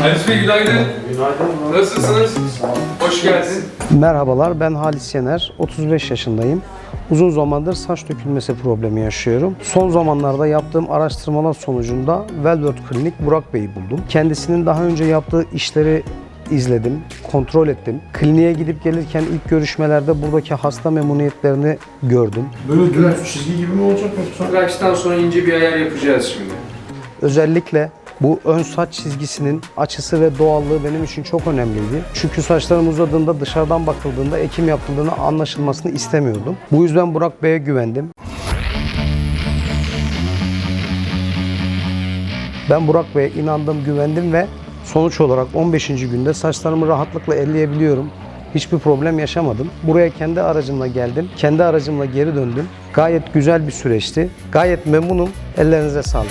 Halis Bey günaydın. Günaydın. Nasılsınız? Hoş geldin. Merhabalar ben Halis Yener, 35 yaşındayım. Uzun zamandır saç dökülmesi problemi yaşıyorum. Son zamanlarda yaptığım araştırmalar sonucunda Velvet Klinik Burak Bey'i buldum. Kendisinin daha önce yaptığı işleri izledim, kontrol ettim. Kliniğe gidip gelirken ilk görüşmelerde buradaki hasta memnuniyetlerini gördüm. Böyle düz çizgi gibi mi olacak yoksa? Tıraştan sonra ince bir ayar yapacağız şimdi. Özellikle bu ön saç çizgisinin açısı ve doğallığı benim için çok önemliydi. Çünkü saçlarım uzadığında dışarıdan bakıldığında ekim yapıldığını anlaşılmasını istemiyordum. Bu yüzden Burak Bey'e güvendim. Ben Burak Bey'e inandım, güvendim ve sonuç olarak 15. günde saçlarımı rahatlıkla elleyebiliyorum. Hiçbir problem yaşamadım. Buraya kendi aracımla geldim. Kendi aracımla geri döndüm. Gayet güzel bir süreçti. Gayet memnunum. Ellerinize sağlık.